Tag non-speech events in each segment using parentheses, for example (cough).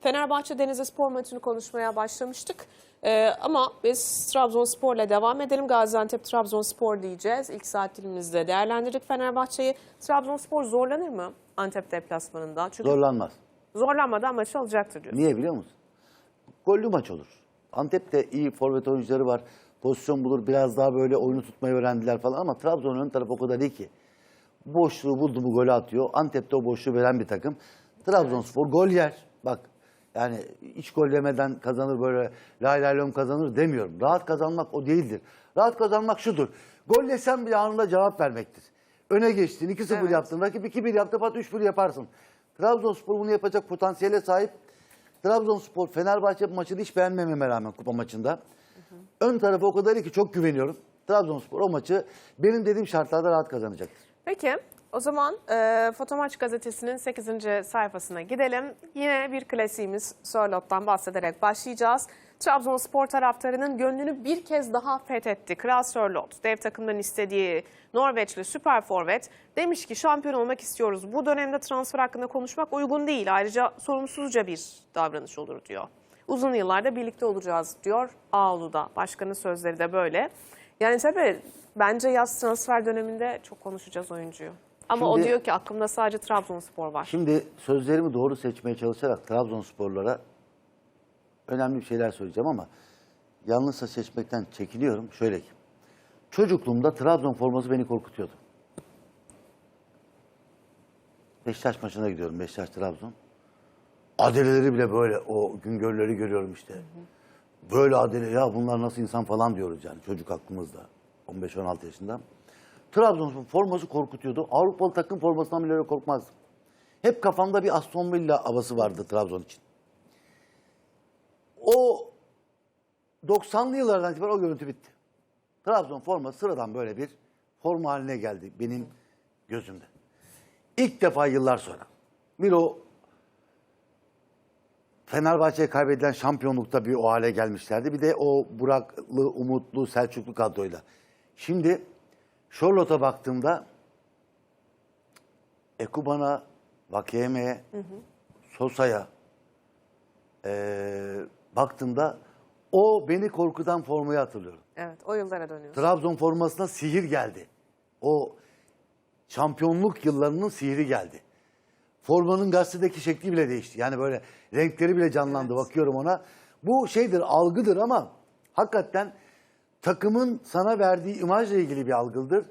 Fenerbahçe Denizli Spor maçını konuşmaya başlamıştık. Ee, ama biz Trabzonspor'la devam edelim. Gaziantep Trabzonspor diyeceğiz. İlk saat dilimizde değerlendirdik Fenerbahçe'yi. Trabzonspor zorlanır mı Antep deplasmanında? Çünkü Zorlanmaz. zorlanmadan maçı alacaktır diyorsun. Niye biliyor musun? Gollü maç olur. Antep'te iyi forvet oyuncuları var. Pozisyon bulur. Biraz daha böyle oyunu tutmayı öğrendiler falan ama Trabzon'un ön tarafı o kadar iyi ki. Boşluğu buldu mu golü atıyor. Antep'te o boşluğu veren bir takım. Trabzonspor gol yer. Bak yani hiç gol yemeden kazanır böyle lay lay lom kazanır demiyorum. Rahat kazanmak o değildir. Rahat kazanmak şudur. Gol yesen bile anında cevap vermektir. Öne geçtin 2-0 Evet. yaptın. Rakip 2-1 yaptı pat 3-1 yaparsın. Trabzonspor bunu yapacak potansiyele sahip. Trabzonspor Fenerbahçe maçını hiç beğenmememe rağmen kupa maçında. Ön tarafı o kadar iyi ki çok güveniyorum. Trabzonspor o maçı benim dediğim şartlarda rahat kazanacaktır. Peki o zaman e, Fotomaç gazetesinin 8. sayfasına gidelim. Yine bir klasiğimiz Sörlot'tan bahsederek başlayacağız. Trabzonspor taraftarının gönlünü bir kez daha fethetti. Kral Sörlot, dev takımdan istediği Norveçli süper forvet demiş ki şampiyon olmak istiyoruz. Bu dönemde transfer hakkında konuşmak uygun değil. Ayrıca sorumsuzca bir davranış olur diyor. Uzun yıllarda birlikte olacağız diyor Ağolu'da. Başkanın sözleri de böyle. Yani tabii bence yaz transfer döneminde çok konuşacağız oyuncuyu. Ama o Şimdi- diyor ki aklımda sadece Trabzonspor var. Şimdi sözlerimi doğru seçmeye çalışarak Trabzonsporlara önemli bir şeyler söyleyeceğim ama yanlışsa seçmekten çekiniyorum. Şöyle ki, çocukluğumda Trabzon forması beni korkutuyordu. Beşiktaş maçına gidiyorum, Beşiktaş Trabzon. Adeleleri bile böyle, o güngörleri görüyorum işte. Böyle adele, ya bunlar nasıl insan falan diyoruz yani çocuk aklımızda. 15-16 yaşında. Trabzonspor forması korkutuyordu. Avrupalı takım formasından bile öyle korkmazdım. Hep kafamda bir Aston Villa havası vardı Trabzon için. O 90'lı yıllardan itibaren o görüntü bitti. Trabzon forması sıradan böyle bir forma haline geldi benim gözümde. İlk defa yıllar sonra bir o Fenerbahçe'ye kaybedilen şampiyonlukta bir o hale gelmişlerdi. Bir de o Buraklı, Umutlu, Selçuklu kadroyla. Şimdi Charlotte'a baktığımda Ekuban'a, Vakeyeme'ye, Sosa'ya eee, baktığımda o beni korkutan formayı hatırlıyorum. Evet o yıllara dönüyor. Trabzon formasına sihir geldi. O şampiyonluk yıllarının sihri geldi. Formanın gazetedeki şekli bile değişti. Yani böyle renkleri bile canlandı. Bakıyorum ona. Bu şeydir, algıdır ama hakikaten takımın sana verdiği imajla ilgili bir algıdır.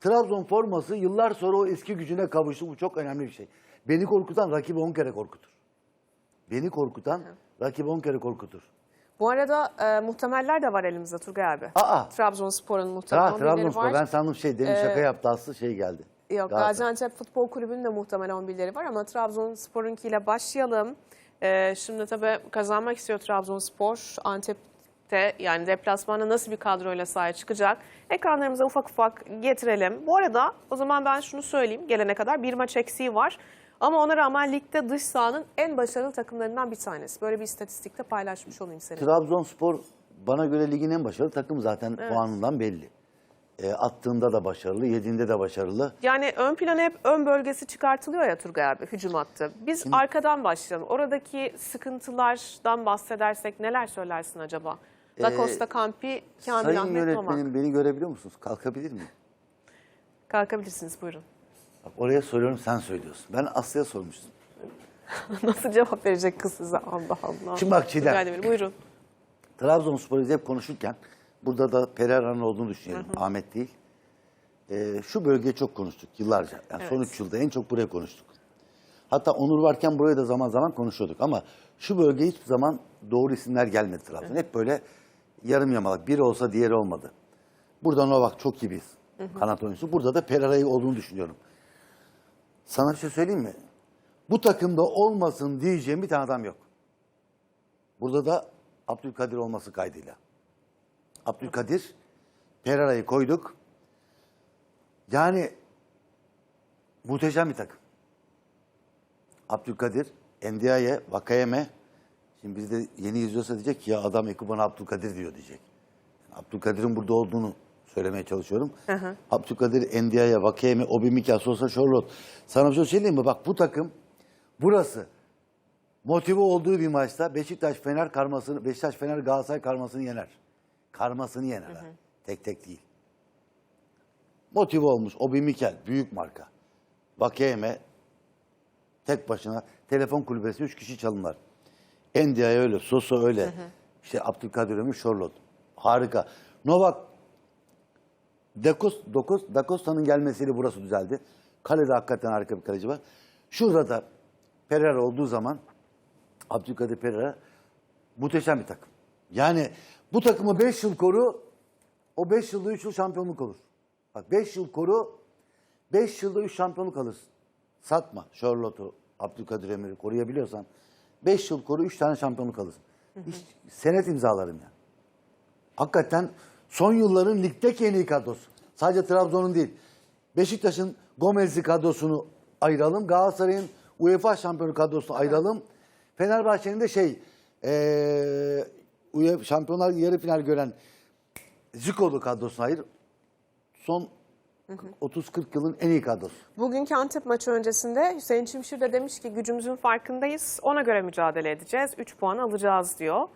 Trabzon forması yıllar sonra o eski gücüne kavuştu. Bu çok önemli bir şey. Beni korkutan rakibi 10 kere korkutur. Beni korkutan rakibi 10 kere korkutur. Bu arada e, muhtemeller de var elimizde Turgay abi. Aa! Trabzonspor'un muhtemel Ha, 11'leri Trabzonspor. var. Ben sandım şey demin şaka yaptı Aslı şey geldi. Yok Galatasaray. Gaziantep Futbol Kulübü'nün de muhtemel 11'leri var ama Trabzonspor'unkiyle başlayalım. Ee, şimdi tabii kazanmak istiyor Trabzonspor. Antep'te yani deplasmanda nasıl bir kadroyla sahaya çıkacak? Ekranlarımıza ufak ufak getirelim. Bu arada o zaman ben şunu söyleyeyim gelene kadar bir maç eksiği var. Ama ona rağmen ligde dış sahanın en başarılı takımlarından bir tanesi. Böyle bir istatistikte paylaşmış olayım seninle. Trabzonspor bana göre ligin en başarılı takım zaten puanından belli. E, attığında da başarılı, yediğinde de başarılı. Yani ön plana hep ön bölgesi çıkartılıyor ya Turgay abi hücum hattı. Biz arkadan başlayalım. Oradaki sıkıntılardan bahsedersek neler söylersin acaba? Da Ee, Costa Campi, Kamil Sayın Ahmet yönetmenim Mamak. beni görebiliyor musunuz? Kalkabilir miyim? Kalkabilirsiniz buyurun. Bak oraya soruyorum sen söylüyorsun. Ben Aslı'ya sormuştum. (laughs) Nasıl cevap verecek kız size? Allah Allah. Şimdi bak Çiğdem. Buyurun. Trabzonspor'u hep konuşurken burada da Pereira'nın olduğunu düşünüyorum. Ahmet değil. Ee, şu bölgeye çok konuştuk yıllarca. Yani Son Evet. üç yılda en çok buraya konuştuk. Hatta Onur varken buraya da zaman zaman konuşuyorduk. Ama şu bölgeye hiçbir zaman doğru isimler gelmedi Trabzon. Hep böyle yarım yamalak. Biri olsa diğeri olmadı. Burada Novak çok iyi bir kanat oyuncusu. Burada da Pereira'yı olduğunu düşünüyorum. Sana bir şey söyleyeyim mi? Bu takımda olmasın diyeceğim bir tane adam yok. Burada da Abdülkadir olması kaydıyla. Abdülkadir, Pereira'yı koyduk. Yani muhteşem bir takım. Abdülkadir, Endiaye, Vakayeme. Şimdi biz de yeni izliyorsa diyecek ki ya adam Ekuban Abdülkadir diyor diyecek. Abdülkadir'in burada olduğunu söylemeye çalışıyorum. Abdülkadir, Endiaye, Vakayeme, Obimika, Sosa, Charlotte. Sana bir şey söyleyeyim mi? Bak bu takım burası motive olduğu bir maçta Beşiktaş Fener karmasını Beşiktaş Fener Galatasaray karmasını yener. Karmasını yener. ha. Tek tek değil. Motive olmuş Obi Mikel büyük marka. Vakeme tek başına telefon kulübesi 3 kişi çalınlar. Endia'ya öyle, Sosa öyle. İşte Abdülkadir Ömür, Charlotte. Harika. Novak Dekos, Dokos, Dakosta'nın gelmesiyle burası düzeldi. Kalede hakikaten harika bir kaleci var. Şurada da Pereira olduğu zaman Abdülkadir Pereira muhteşem bir takım. Yani bu takımı 5 yıl koru, o 5 yılda 3 yıl şampiyonluk olur. Bak 5 yıl koru, 5 yılda 3 şampiyonluk alırsın. Satma Charlotte'u, Abdülkadir Emir'i koruyabiliyorsan 5 yıl koru 3 tane şampiyonluk alırsın. Hiç, senet imzalarım yani. Hakikaten son yılların ligdeki en iyi kadrosu. Sadece Trabzon'un değil. Beşiktaş'ın Gomez'i kadrosunu ayıralım. Galatasaray'ın UEFA şampiyonu kadrosunu ayıralım. Fenerbahçe'nin de şey eee UEFA şampiyonlar yarı final gören Ziko'lu kadrosunu ayır. Son 30-40 yılın en iyi kadrosu. Bugünkü Antep maçı öncesinde Hüseyin Çimşir de demiş ki gücümüzün farkındayız. Ona göre mücadele edeceğiz. 3 puan alacağız diyor.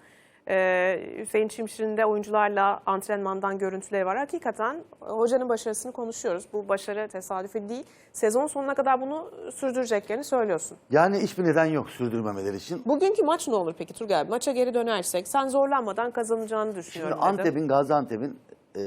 Ee, Hüseyin Çimşir'in de oyuncularla antrenmandan görüntüleri var. Hakikaten hocanın başarısını konuşuyoruz. Bu başarı tesadüfi değil. Sezon sonuna kadar bunu sürdüreceklerini söylüyorsun. Yani hiçbir neden yok sürdürmemeleri için. Bugünkü maç ne olur peki Turgay? abi? Maça geri dönersek sen zorlanmadan kazanacağını Şimdi düşünüyorum. dedi. Antep'in, Gaziantep'in eee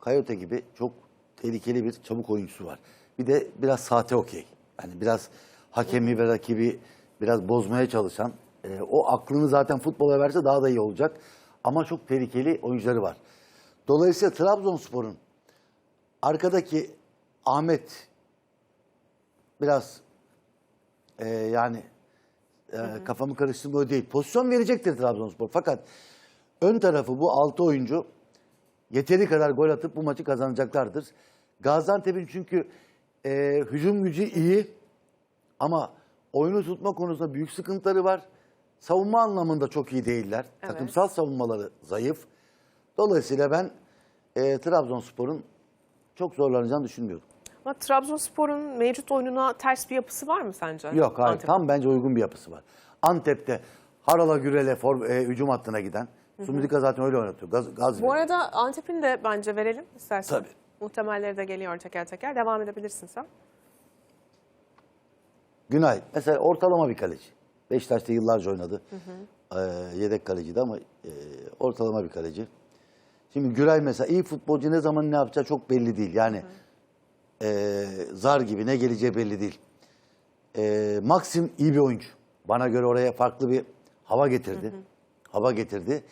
Coyote gibi çok tehlikeli bir çabuk oyuncusu var. Bir de biraz sahte okey. Yani biraz hakemi ve rakibi biraz bozmaya çalışan, eee, o aklını zaten futbola verse daha da iyi olacak. Ama çok tehlikeli oyuncuları var. Dolayısıyla Trabzonspor'un arkadaki Ahmet biraz eee, yani e, kafamı karıştırmıyor değil. Pozisyon verecektir Trabzonspor. Fakat ön tarafı bu 6 oyuncu yeteri kadar gol atıp bu maçı kazanacaklardır. Gaziantep'in çünkü e, hücum gücü iyi ama oyunu tutma konusunda büyük sıkıntıları var. Savunma anlamında çok iyi değiller. Evet. Takımsal savunmaları zayıf. Dolayısıyla ben e, Trabzonspor'un çok zorlanacağını düşünmüyorum. Ama Trabzonspor'un mevcut oyununa ters bir yapısı var mı sence? Yok hayır Antep? tam bence uygun bir yapısı var. Antep'te Harala Gürel'e e, hücum hattına giden. Sumudika zaten öyle oynatıyor. Gaz, gaz Bu veriyor. arada Antep'in de bence verelim istersen. Tabii. Muhtemelleri de geliyor teker teker. Devam edebilirsin sen. Günay mesela ortalama bir kaleci. Beşiktaş'ta yıllarca oynadı. Ee, yedek kaleciydi ama e, ortalama bir kaleci. Şimdi Güray mesela iyi futbolcu ne zaman ne yapacağı çok belli değil. Yani e, zar gibi ne geleceği belli değil. E, Maxim iyi bir oyuncu. Bana göre oraya farklı bir hava getirdi. Hava getirdi.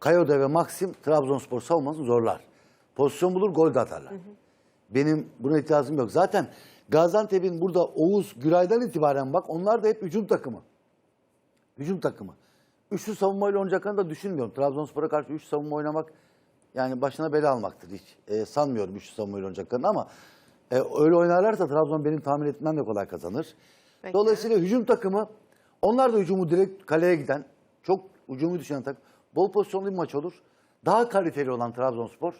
Kayode ve Maxim Trabzonspor savunmasını zorlar. Pozisyon bulur, gol de atarlar. Benim buna itirazım yok. Zaten Gaziantep'in burada Oğuz, Güray'dan itibaren bak onlar da hep hücum takımı. Hücum takımı. Üçlü savunmayla oynayacaklarını da düşünmüyorum. Trabzonspor'a karşı üç savunma oynamak yani başına bela almaktır hiç. E, sanmıyorum üçlü savunmayla oynayacaklarını ama e, öyle oynarlarsa Trabzon benim tahmin etmem de kolay kazanır. Peki. Dolayısıyla hücum takımı onlar da hücumu direkt kaleye giden çok hücumu düşünen takım. Bol pozisyonlu bir maç olur. Daha kaliteli olan Trabzonspor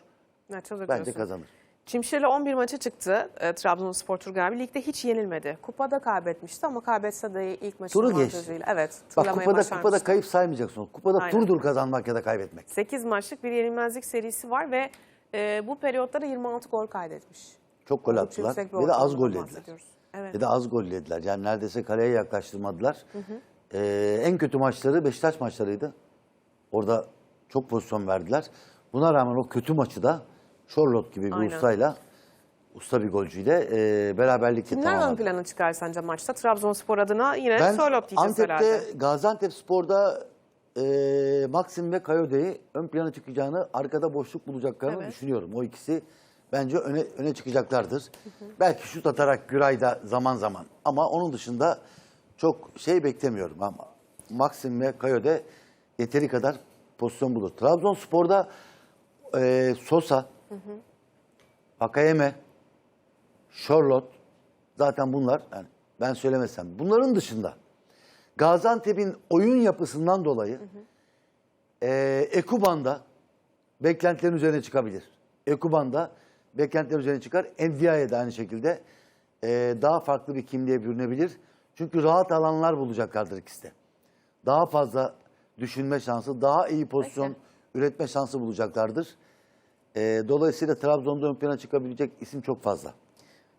bence diyorsun. kazanır. Çimşir'le 11 maça çıktı e, Trabzonspor Turgay. Ligde hiç yenilmedi. Kupada kaybetmişti ama kaybetse de ilk maçın Turu avantajıyla. Evet. Bak kupada, kupada kayıp saymayacaksın. Kupada Aynen. turdur kazanmak ya da kaybetmek. 8 maçlık bir yenilmezlik serisi var ve e, bu periyotta da 26 gol kaydetmiş. Çok gol attılar ve de az gol yediler. Evet. Ve de az gol yediler. Yani neredeyse kaleye yaklaştırmadılar. Ee, en kötü maçları Beşiktaş maçlarıydı. Orada çok pozisyon verdiler. Buna rağmen o kötü maçı da Charlotte gibi bir Aynen. ustayla, usta bir golcüyle e, beraberlikle Kimler ön tamamladı. plana çıkar sence maçta? Trabzonspor adına yine Ben Sörloth diyeceğiz Antep'te, herhalde. Gaziantep Spor'da e, Maxim ve Kayode'yi ön plana çıkacağını, arkada boşluk bulacaklarını Evet. düşünüyorum. O ikisi bence öne öne çıkacaklardır. Belki şut atarak Güray'da zaman zaman ama onun dışında çok şey beklemiyorum ama Maxim ve Kayode yeteri kadar pozisyon bulur. Trabzonspor'da e, Sosa, Akayeme, Charlotte zaten bunlar yani ben söylemesem. Bunların dışında Gaziantep'in oyun yapısından dolayı e, Ekuban'da beklentilerin üzerine çıkabilir. Ekuban'da beklentilerin üzerine çıkar. Endia'ya da aynı şekilde e, daha farklı bir kimliğe bürünebilir. Çünkü rahat alanlar bulacaklardır ikisi de. Daha fazla düşünme şansı, daha iyi pozisyon üretme şansı bulacaklardır. Ee, dolayısıyla Trabzon'da ön plana çıkabilecek isim çok fazla.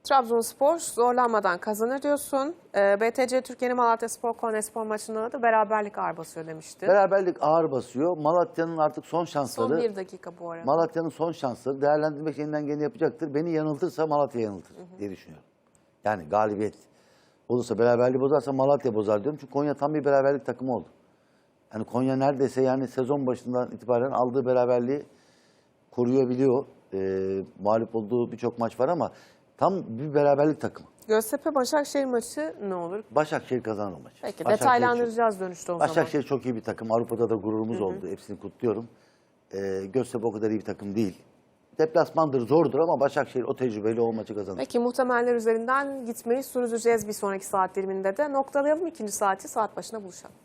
Trabzonspor zorlanmadan kazanır diyorsun. Ee, BTC Türkiye'nin Malatya Spor Konyaspor maçında da beraberlik ağır basıyor demişti. Beraberlik ağır basıyor. Malatya'nın artık son şansları. Son bir dakika bu arada. Malatya'nın son şansları değerlendirmek elinden geleni yapacaktır. Beni yanıltırsa Malatya yanıltır diye düşünüyorum. Yani galibiyet olursa beraberliği bozarsa Malatya bozar diyorum. Çünkü Konya tam bir beraberlik takımı oldu. Yani Konya neredeyse yani sezon başından itibaren aldığı beraberliği koruyabiliyor. Ee, mağlup olduğu birçok maç var ama tam bir beraberlik takımı. Göztepe Başakşehir maçı ne olur? Başakşehir kazanır o maçı. Peki Başakşehir çok- detaylandıracağız dönüşte o zaman. Başakşehir çok iyi bir takım. Avrupa'da da gururumuz oldu. Hepsini kutluyorum. Ee, Göztepe o kadar iyi bir takım değil. Deplasmandır, zordur ama Başakşehir o tecrübeyle o maçı kazanır. Peki muhtemeller üzerinden gitmeyi sürdüreceğiz bir sonraki saat diliminde de. Noktalayalım ikinci saati saat başına buluşalım.